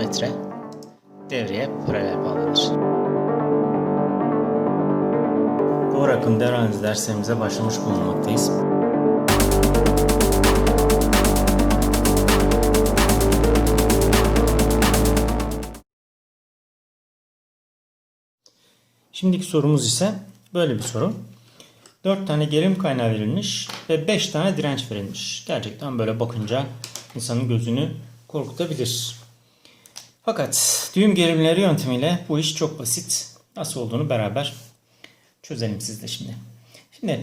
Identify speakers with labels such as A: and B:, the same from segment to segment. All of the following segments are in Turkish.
A: voltmetre devreye paralel bağlanır. Doğru akım devre analizi derslerimize başlamış bulunmaktayız. Şimdiki sorumuz ise böyle bir soru. 4 tane gerilim kaynağı verilmiş ve 5 tane direnç verilmiş. Gerçekten böyle bakınca insanın gözünü korkutabilir. Fakat düğüm gerilimleri yöntemiyle bu iş çok basit. Nasıl olduğunu beraber çözelim sizle şimdi. Şimdi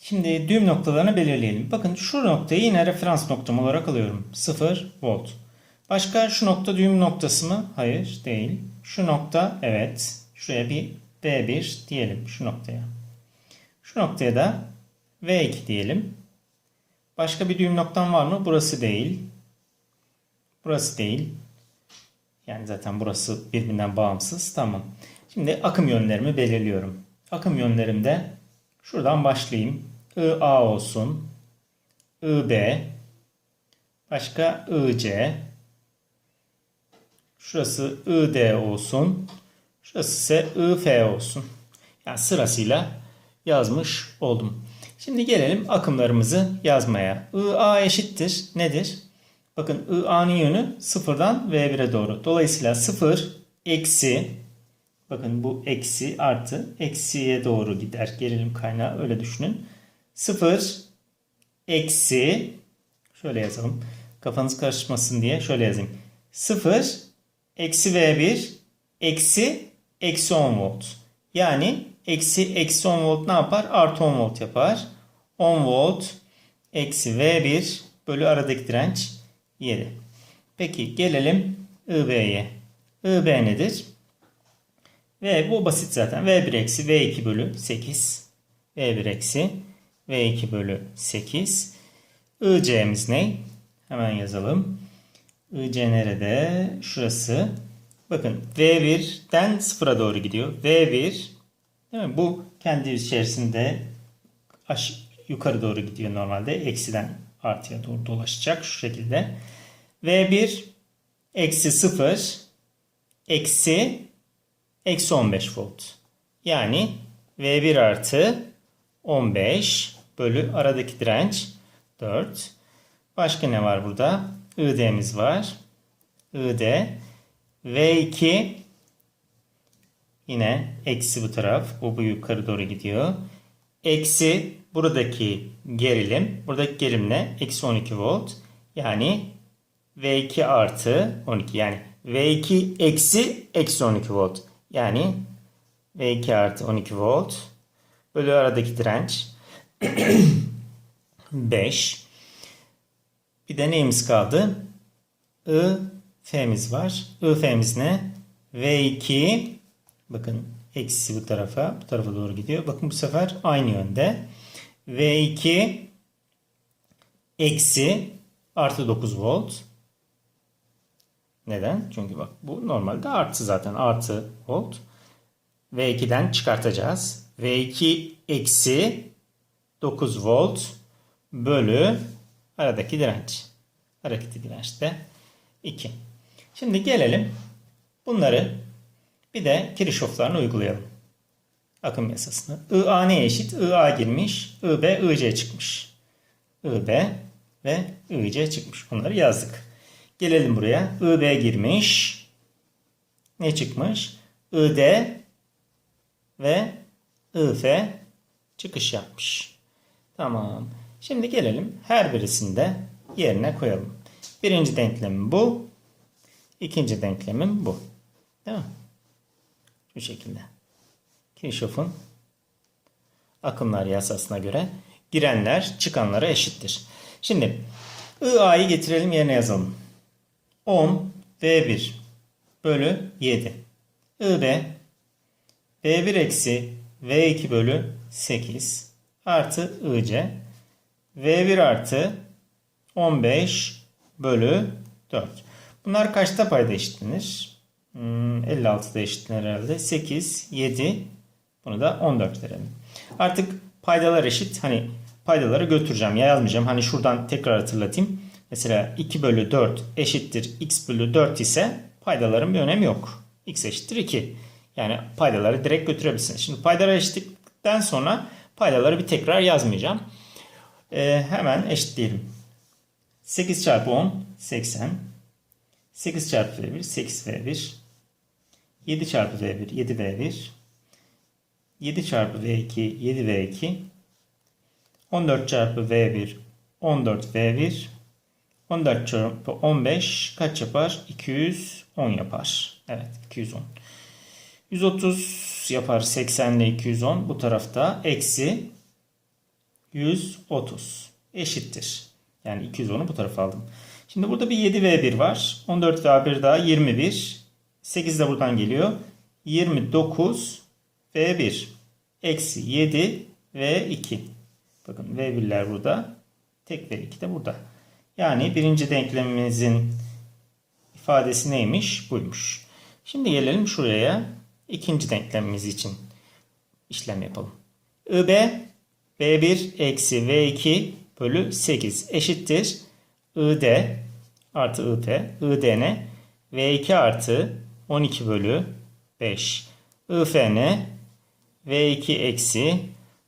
A: şimdi düğüm noktalarını belirleyelim. Bakın şu noktayı yine referans noktam olarak alıyorum. 0 volt. Başka şu nokta düğüm noktası mı? Hayır değil. Şu nokta evet. Şuraya bir V1 diyelim şu noktaya. Şu noktaya da V2 diyelim. Başka bir düğüm noktam var mı? Burası değil. Burası değil. Yani zaten burası birbirinden bağımsız. Tamam. Şimdi akım yönlerimi belirliyorum. Akım yönlerimde şuradan başlayayım. IA olsun. IB. Başka IC. Şurası ID olsun. Şurası ise IF olsun. Yani sırasıyla yazmış oldum. Şimdi gelelim akımlarımızı yazmaya. IA eşittir nedir? Bakın IA'nın yönü sıfırdan V1'e doğru. Dolayısıyla 0 eksi bakın bu eksi artı eksiye doğru gider. Gerilim kaynağı öyle düşünün. 0 eksi şöyle yazalım. Kafanız karışmasın diye şöyle yazayım. 0 eksi V1 eksi eksi 10 volt. Yani eksi eksi 10 volt ne yapar? Artı 10 volt yapar. 10 volt eksi V1 bölü aradaki direnç 7. Peki gelelim IB'ye. IB nedir? V bu basit zaten. V1 eksi V2 bölü 8. V1 eksi V2 bölü 8. IC'miz ne? Hemen yazalım. IC nerede? Şurası. Bakın V1'den sıfıra doğru gidiyor. V1 değil mi? Bu kendi içerisinde aş yukarı doğru gidiyor normalde. Eksiden artıya doğru dolaşacak şu şekilde. V1 eksi 0 eksi eksi 15 volt. Yani V1 artı 15 bölü aradaki direnç 4. Başka ne var burada? ID'miz var. ID V2 yine eksi bu taraf. Bu, bu yukarı doğru gidiyor. Eksi buradaki gerilim. Buradaki gerilim ne? Eksi 12 volt. Yani V2 artı 12 yani V2 eksi eksi 12 volt. Yani V2 artı 12 volt bölü aradaki direnç 5. Bir de neyimiz kaldı? I F'miz var. I F'miz ne? V2 bakın eksi bu tarafa bu tarafa doğru gidiyor. Bakın bu sefer aynı yönde. V2 eksi artı 9 volt. Neden? Çünkü bak bu normalde artı zaten artı volt. V2'den çıkartacağız. V2 eksi 9 volt bölü aradaki direnç. Aradaki direnç de 2. Şimdi gelelim bunları bir de Kirchhoff'larını uygulayalım. Akım yasasını. IA neye eşit? IA girmiş. IB, IC çıkmış. IB ve IC çıkmış. Onları yazdık. Gelelim buraya. IB girmiş. Ne çıkmış? ID ve IF çıkış yapmış. Tamam. Şimdi gelelim her birisini de yerine koyalım. Birinci denklemim bu. İkinci denklemim bu. Değil mi? Şu şekilde. Kirchhoff'un akımlar yasasına göre girenler çıkanlara eşittir. Şimdi IA'yı getirelim yerine yazalım. 10 V1 bölü 7. IB V1 eksi V2 bölü 8 artı IC V1 artı 15 bölü 4. Bunlar kaçta payda eşitlenir? Hmm, 56'da eşitlenir herhalde. 8, 7. Bunu da 14 verelim. Artık paydalar eşit. Hani paydaları götüreceğim. Ya yazmayacağım. Hani şuradan tekrar hatırlatayım. Mesela 2 bölü 4 eşittir x bölü 4 ise paydaların bir önemi yok. x eşittir 2. Yani paydaları direkt götürebilirsiniz. Şimdi paydaları eşitledikten sonra paydaları bir tekrar yazmayacağım. Ee, hemen eşitleyelim. 8 çarpı 10 80. 8 çarpı V1 8 V1. 7 çarpı V1 7 V1. 7 çarpı V2 7 V2. 14 çarpı V1 14 V1. 14 çarpı 15 kaç yapar? 210 yapar. Evet 210. 130 yapar 80 ile 210. Bu tarafta eksi 130 eşittir. Yani 210'u bu tarafa aldım. Şimdi burada bir 7V1 var. 14V1 daha 21. 8 de buradan geliyor. 29 V1 eksi 7 V2. Bakın V1'ler burada. Tek V2 de burada. Yani birinci denklemimizin ifadesi neymiş? Buymuş. Şimdi gelelim şuraya. ikinci denklemimiz için işlem yapalım. IB B1 eksi V2 bölü 8 eşittir. ID artı IP. IDN V2 artı 12 bölü 5. IFN V2 eksi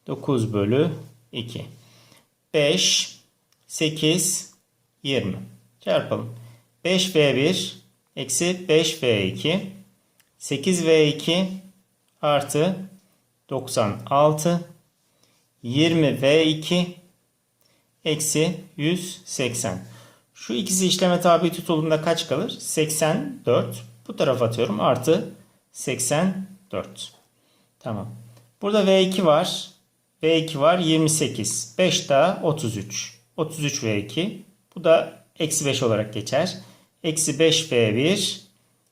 A: 9 bölü 2. 5, 8, 20. Çarpalım. 5V1 eksi 5V2 8V2 artı 96 20V2 eksi 180. Şu ikisi işleme tabi tutulduğunda kaç kalır? 84. Bu tarafa atıyorum. Artı 84. Tamam. Burada V2 var. V2 var 28. 5 daha 33. 33 V2. Bu da eksi 5 olarak geçer. Eksi 5 V1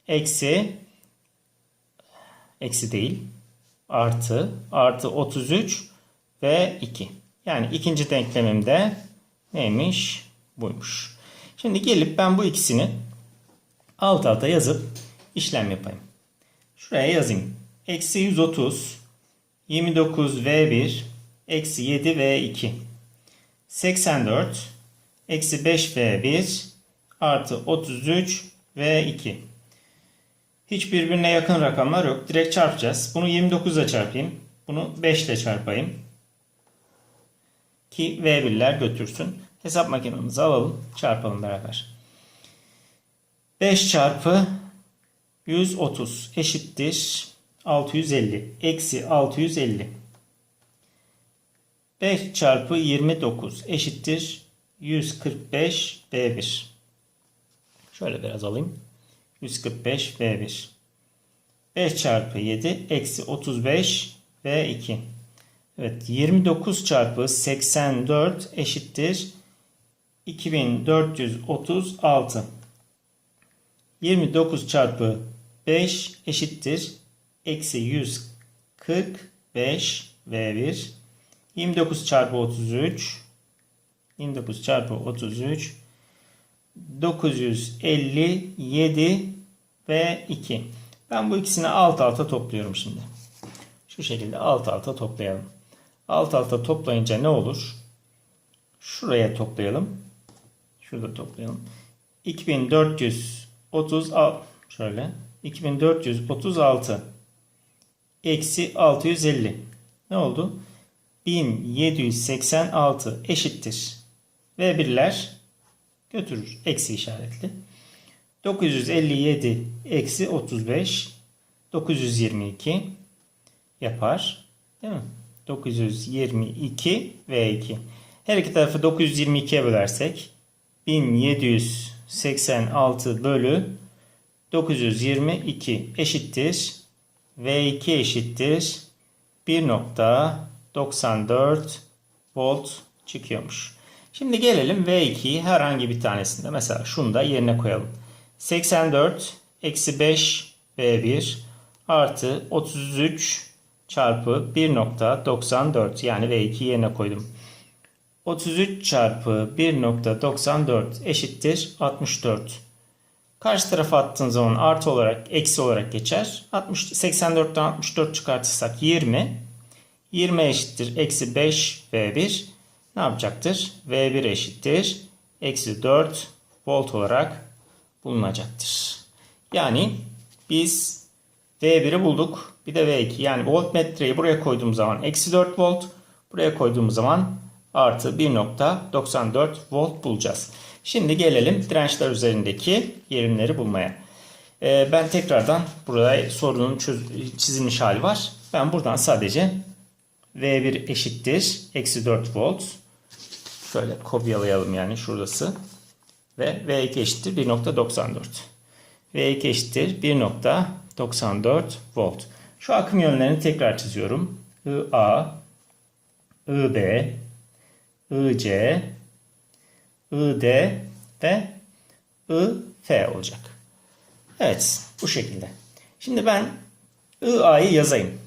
A: eksi eksi değil artı artı 33 ve 2. Yani ikinci denklemimde neymiş? Buymuş. Şimdi gelip ben bu ikisini alt alta yazıp işlem yapayım. Şuraya yazayım. Eksi 130 29 V1 eksi 7 V2 84 eksi 5 V1 artı 33 V2 hiç birbirine yakın rakamlar yok. Direkt çarpacağız. Bunu 29 ile çarpayım. Bunu 5 ile çarpayım. Ki V1'ler götürsün. Hesap makinemizi alalım. Çarpalım beraber. 5 çarpı 130 eşittir 650. Eksi 650. 5 çarpı 29 eşittir 145 B1. Şöyle biraz alayım. 145 V1. 5 çarpı 7 eksi 35 V2. Evet 29 çarpı 84 eşittir 2436. 29 çarpı 5 eşittir eksi 145 V1. 29 çarpı 33 29 çarpı 33 957 ve 2. Ben bu ikisini alt alta topluyorum şimdi. Şu şekilde alt alta toplayalım. Alt alta toplayınca ne olur? Şuraya toplayalım. Şurada toplayalım. 2436 şöyle 2436 eksi 650 ne oldu? 1786 eşittir. Ve birler götürür. Eksi işaretli. 957 eksi 35 922 yapar. Değil mi? 922 ve 2. Her iki tarafı 922'ye bölersek 1786 bölü 922 eşittir V2 eşittir 1.94 volt çıkıyormuş. Şimdi gelelim V2'yi herhangi bir tanesinde mesela şunu da yerine koyalım. 84 eksi 5 V1 artı 33 çarpı 1.94 yani V2 yerine koydum. 33 çarpı 1.94 eşittir 64. Karşı tarafa attığın zaman artı olarak eksi olarak geçer. 60, 84'ten 64 çıkartırsak 20. 20 eşittir eksi 5 V1 ne yapacaktır? V1 eşittir eksi 4 volt olarak bulunacaktır. Yani biz V1'i bulduk. Bir de V2. Yani voltmetreyi buraya koyduğum zaman eksi 4 volt. Buraya koyduğumuz zaman artı 1.94 volt bulacağız. Şimdi gelelim dirençler üzerindeki yerimleri bulmaya. Ee, ben tekrardan burada sorunun çizilmiş hali var. Ben buradan sadece V1 eşittir. Eksi 4 volt. Şöyle kopyalayalım yani şurası. Ve V2 eşittir 1.94. V2 eşittir 1.94 volt. Şu akım yönlerini tekrar çiziyorum. IA, IB, IC, ID ve IF olacak. Evet bu şekilde. Şimdi ben IA'yı yazayım.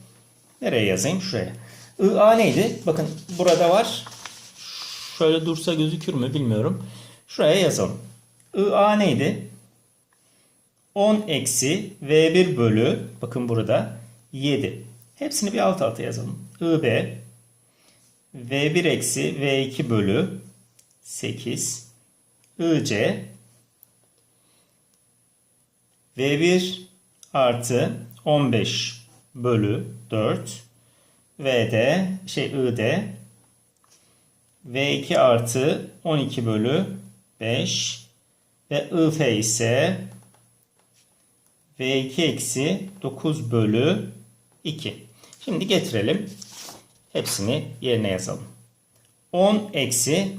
A: Nereye yazayım? Şuraya. IA neydi? Bakın burada var. Şöyle dursa gözükür mü bilmiyorum. Şuraya yazalım. IA neydi? 10 eksi V1 bölü bakın burada 7. Hepsini bir alt alta yazalım. IB V1 eksi V2 bölü 8 IC V1 artı 15 bölü 4 VD şey ID V2 artı 12 bölü 5 ve IF ise V2 eksi 9 bölü 2. Şimdi getirelim. Hepsini yerine yazalım. 10 eksi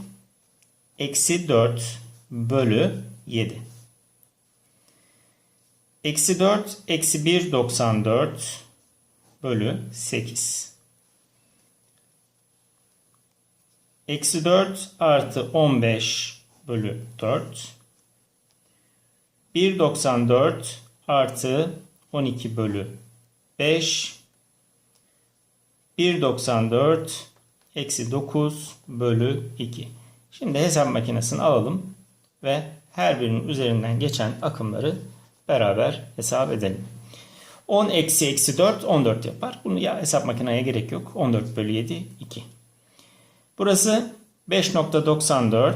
A: eksi 4 bölü 7. Eksi 4 eksi 1 94 bölü 8. Eksi 4 artı 15 bölü 4. 1.94 artı 12 bölü 5. 1.94 eksi 9 bölü 2. Şimdi hesap makinesini alalım ve her birinin üzerinden geçen akımları beraber hesap edelim. 10 eksi eksi 4 14 yapar. Bunu ya hesap makineye gerek yok. 14 bölü 7 2. Burası 5.94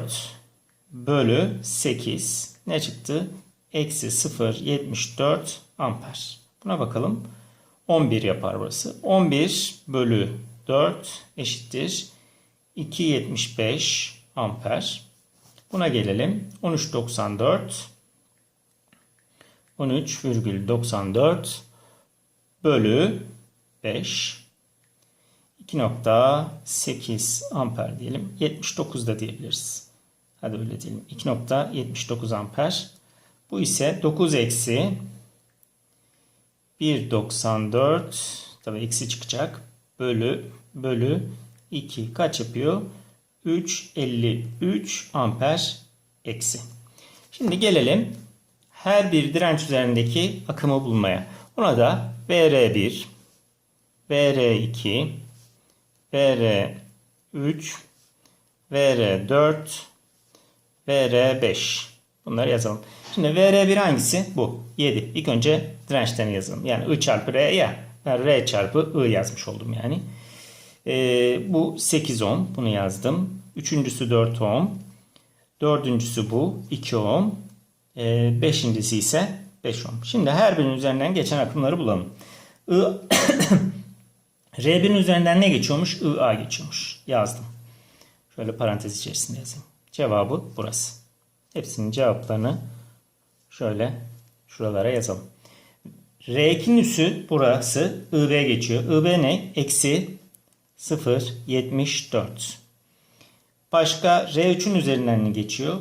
A: bölü 8 ne çıktı? Eksi 0.74 amper. Buna bakalım. 11 yapar burası. 11 bölü 4 eşittir. 2.75 amper. Buna gelelim. 13.94 13,94 bölü 5 2.8 amper diyelim. 79 da diyebiliriz. Hadi öyle diyelim. 2.79 amper. Bu ise 9 eksi 1.94 tabi eksi çıkacak. Bölü bölü 2 kaç yapıyor? 3.53 amper eksi. Şimdi gelelim her bir direnç üzerindeki akımı bulmaya. Ona da VR1, VR2, VR3, VR4, VR5. Bunları yazalım. Şimdi VR1 hangisi? Bu. 7. İlk önce dirençlerini yazalım. Yani I çarpı R ya. Ben R çarpı I yazmış oldum yani. Ee, bu 8 ohm. Bunu yazdım. Üçüncüsü 4 ohm. Dördüncüsü bu. 2 ohm. Ee, beşincisi ise 5 ohm. Şimdi her birinin üzerinden geçen akımları bulalım. I R1'in üzerinden ne geçiyormuş? IA geçiyormuş. Yazdım. Şöyle parantez içerisinde yazayım. Cevabı burası. Hepsinin cevaplarını şöyle şuralara yazalım. R2'nin üssü burası IB geçiyor. IB ne? Eksi 0.74. Başka R3'ün üzerinden ne geçiyor?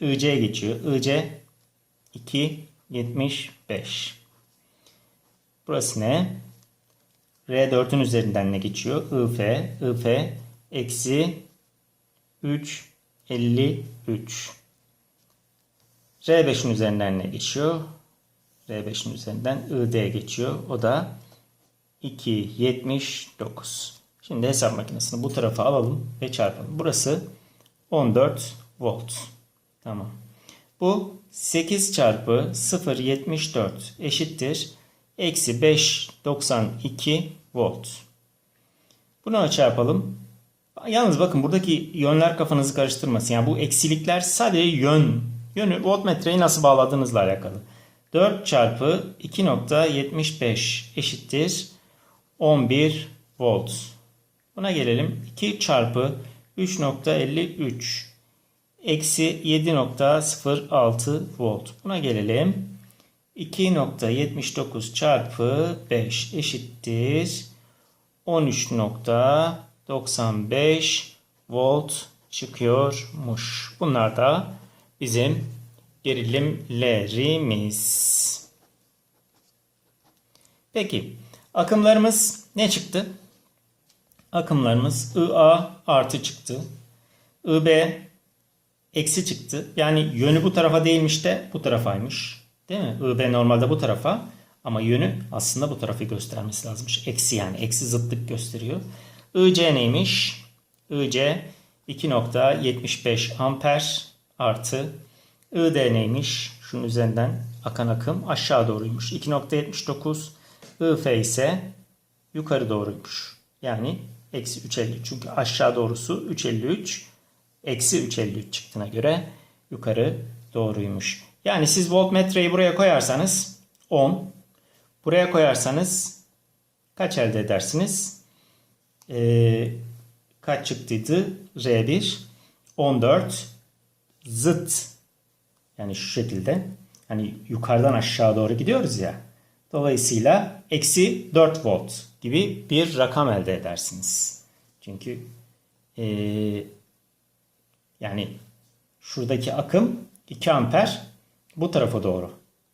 A: IC geçiyor. IC 2.75. Burası ne? R4'ün üzerinden ne geçiyor? IF, IF eksi 3.53. R5'in üzerinden ne geçiyor? R5'in üzerinden ID geçiyor. O da 2.79. Şimdi hesap makinesini bu tarafa alalım ve çarpalım. Burası 14 volt. Tamam. Bu 8 çarpı 0.74 eşittir. Eksi 5.92 volt. Bunu çarpalım. Yalnız bakın buradaki yönler kafanızı karıştırmasın. Yani bu eksilikler sadece yön. Yönü voltmetreyi nasıl bağladığınızla alakalı. 4 çarpı 2.75 eşittir 11 volt. Buna gelelim. 2 çarpı 3.53 eksi 7.06 volt. Buna gelelim. 2.79 çarpı 5 eşittir 13.95 volt çıkıyormuş. Bunlar da bizim gerilimlerimiz. Peki akımlarımız ne çıktı? Akımlarımız IA artı çıktı. IB eksi çıktı. Yani yönü bu tarafa değilmiş de bu tarafaymış. Değil mi? IB normalde bu tarafa ama yönü aslında bu tarafı göstermesi lazımmış. Eksi yani eksi zıtlık gösteriyor. IC neymiş? IC 2.75 amper artı ID neymiş? Şunun üzerinden akan akım aşağı doğruymuş. 2.79 IF ise yukarı doğruymuş. Yani eksi 3.53. Çünkü aşağı doğrusu 3.53 eksi 3.53 çıktığına göre yukarı doğruymuş. Yani siz voltmetreyi buraya koyarsanız 10. Buraya koyarsanız kaç elde edersiniz? Ee, kaç çıktıydı? R1 14 zıt yani şu şekilde hani yukarıdan aşağı doğru gidiyoruz ya. Dolayısıyla eksi 4 volt gibi bir rakam elde edersiniz. Çünkü ee, yani şuradaki akım 2 amper bu tarafa doğru.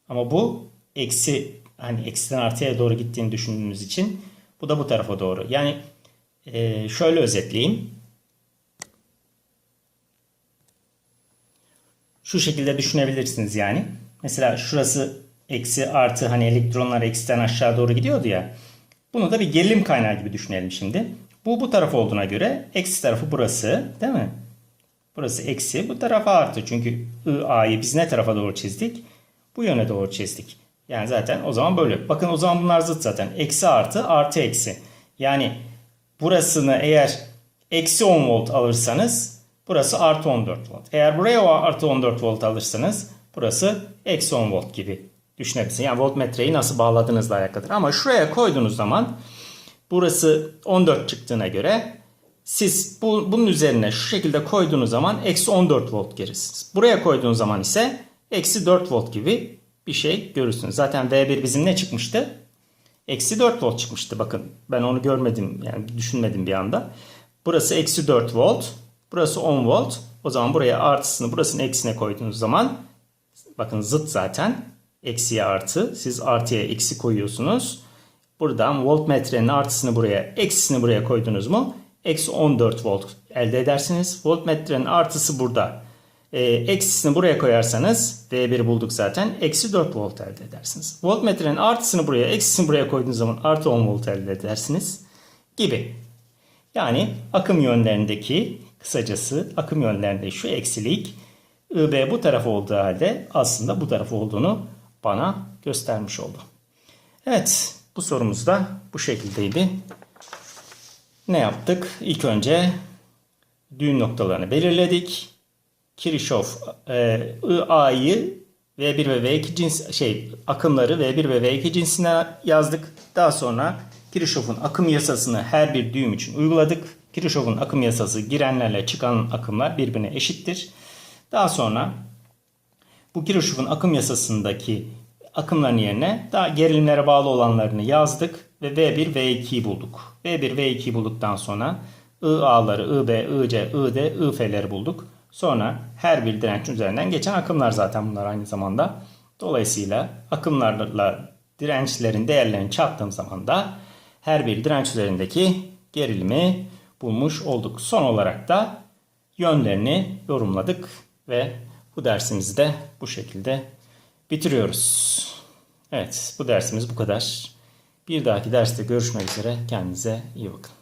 A: Ama bu eksi hani eksiden artıya doğru gittiğini düşündüğünüz için bu da bu tarafa doğru. Yani e, şöyle özetleyeyim. Şu şekilde düşünebilirsiniz yani. Mesela şurası eksi artı hani elektronlar eksiden aşağı doğru gidiyordu ya. Bunu da bir gerilim kaynağı gibi düşünelim şimdi. Bu bu taraf olduğuna göre eksi tarafı burası değil mi? Burası eksi bu tarafa artı. Çünkü IA'yı biz ne tarafa doğru çizdik? Bu yöne doğru çizdik. Yani zaten o zaman böyle. Bakın o zaman bunlar zıt zaten. Eksi artı artı eksi. Yani burasını eğer eksi 10 volt alırsanız burası artı 14 volt. Eğer buraya o artı 14 volt alırsanız burası eksi 10 volt gibi düşünebilirsiniz. Yani voltmetreyi nasıl bağladığınızla alakalıdır. Ama şuraya koyduğunuz zaman burası 14 çıktığına göre siz bu, bunun üzerine şu şekilde koyduğunuz zaman eksi 14 volt görürsünüz. Buraya koyduğunuz zaman ise eksi 4 volt gibi bir şey görürsünüz. Zaten V1 bizim ne çıkmıştı? Eksi 4 volt çıkmıştı. Bakın ben onu görmedim yani düşünmedim bir anda. Burası eksi 4 volt. Burası 10 volt. O zaman buraya artısını burasının eksine koyduğunuz zaman bakın zıt zaten. Eksiye artı. Siz artıya eksi koyuyorsunuz. Buradan voltmetrenin artısını buraya eksisini buraya koydunuz mu? Eksi 14 volt elde edersiniz. Voltmetrenin artısı burada. E, eksisini buraya koyarsanız V1 bulduk zaten. Eksi 4 volt elde edersiniz. Voltmetrenin artısını buraya, eksisini buraya koyduğunuz zaman artı 10 volt elde edersiniz. Gibi. Yani akım yönlerindeki kısacası akım yönlerinde şu eksilik IB bu taraf olduğu halde aslında bu taraf olduğunu bana göstermiş oldu. Evet bu sorumuz da bu şekildeydi. Ne yaptık? İlk önce düğüm noktalarını belirledik. Kirchhoff e, IA'yı V1 ve V2 cins şey akımları V1 ve V2 cinsine yazdık. Daha sonra Kirchhoff'un akım yasasını her bir düğüm için uyguladık. Kirchhoff'un akım yasası girenlerle çıkan akımlar birbirine eşittir. Daha sonra bu Kirchhoff'un akım yasasındaki akımların yerine daha gerilimlere bağlı olanlarını yazdık ve V1 V2'yi bulduk. V1 V2'yi bulduktan sonra IA'ları, IB, IC, ID, IF'leri bulduk. Sonra her bir direnç üzerinden geçen akımlar zaten bunlar aynı zamanda. Dolayısıyla akımlarla dirençlerin değerlerini çarptığım zaman da her bir direnç üzerindeki gerilimi bulmuş olduk. Son olarak da yönlerini yorumladık ve bu dersimizi de bu şekilde bitiriyoruz. Evet bu dersimiz bu kadar. Bir dahaki derste görüşmek üzere. Kendinize iyi bakın.